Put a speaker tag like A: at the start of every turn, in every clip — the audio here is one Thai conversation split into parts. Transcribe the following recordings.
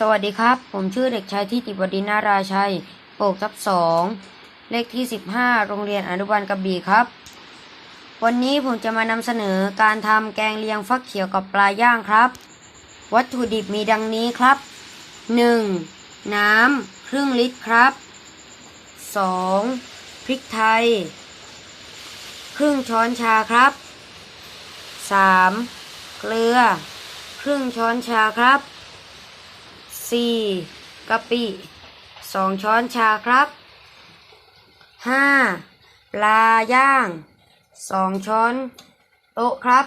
A: สวัสดีครับ ผมชื่อเด็กชายที่ติบดินนาราชัย โปกทับสองเลขที่ 15 โรงเรียนอนุบาลกระบี่ครับ วันนี้ผมจะมานำเสนอการทำแกงเลียงฟักเขียวกับปลาย่างครับ วัตถุดิบมีดังนี้ครับ 1. น้ำครึ่งลิตรครับ 2. พริกไทย ครึ่งช้อนชาครับ 3. เกลือ ครึ่งช้อนชาครับ 4. กะปิ 2 ช้อนชาครับ 5. ปลาย่าง 2 ช้อนโต๊ะครับ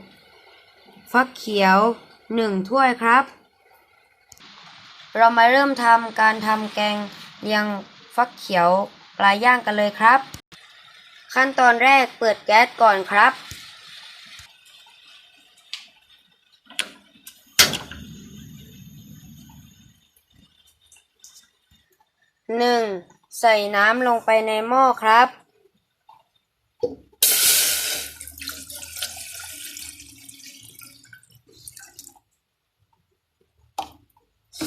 A: 6. ฟักเขียว 1 ถ้วยครับ เรามาเริ่มทำการทำแกงเลียงฟักเขียวปลาย่างกันเลยครับ ขั้นตอนแรกเปิดแก๊สก่อนครับ หนึ่งใส่น้ำลงไปในหม้อครับ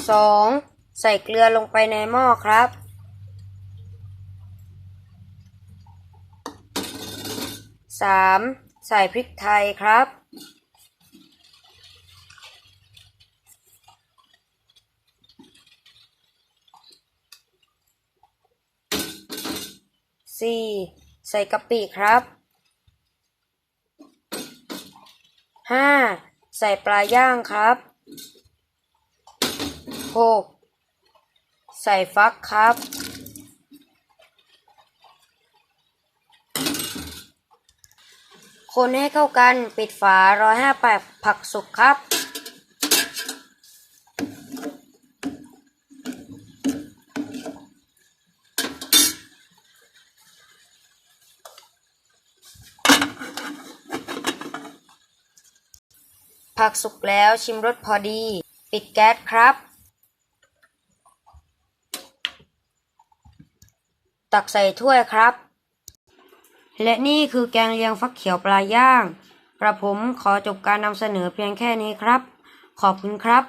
A: สองใส่เกลือลงไปในหม้อครับสามใส่พริกไทยครับ สี่ใส่กะปิครับห้าใส่ปลาย่างครับหกใส่ฟักครับคนให้เข้ากันปิดฝา158ผักสุกครับ ผักสุกแล้วชิมรสพอดี ปิดแก๊สครับ ตักใส่ถ้วยครับ และนี่คือแกงเลียงฟักเขียวปลาย่าง กระผมขอจบการนำเสนอเพียงแค่นี้ครับ ขอบคุณครับ